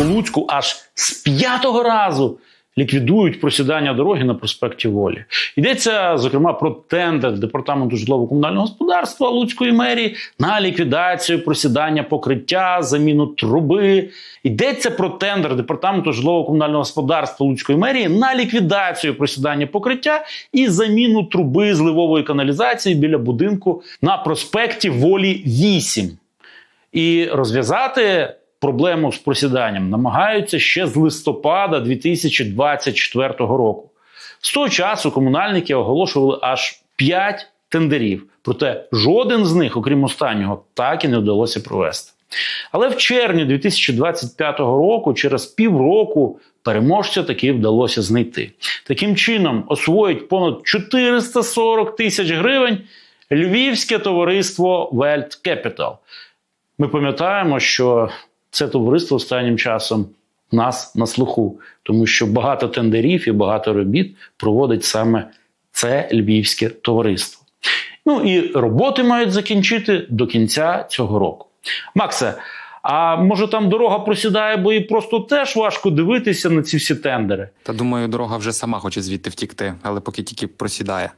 у Луцьку аж з п'ятого разу ліквідують просідання дороги на проспекті Волі. Йдеться зокрема про тендер департаменту житлово-комунального господарства Луцької мерії на ліквідацію просідання покриття, заміну труби. Йдеться про тендер департаменту житлово-комунального господарства Луцької мерії на ліквідацію просідання покриття і заміну труби зливової каналізації біля будинку на проспекті Волі 8. І розв'язати проблему з просіданням намагаються ще з листопада 2024 року. З того часу комунальники оголошували аж 5 тендерів, проте жоден з них, окрім останнього, так і не вдалося провести. Але в червні 2025 року, через півроку, переможця таки вдалося знайти. Таким чином, освоїть понад 440 тисяч гривень львівське товариство Welt Capital. Ми пам'ятаємо, що це товариство останнім часом нас на слуху, тому що багато тендерів і багато робіт проводить саме це львівське товариство. Ну і роботи мають закінчити до кінця цього року. Максе, а може там дорога просідає, бо їй просто теж важко дивитися на ці всі тендери. Та думаю, дорога вже сама хоче звідти втікти, але поки тільки просідає.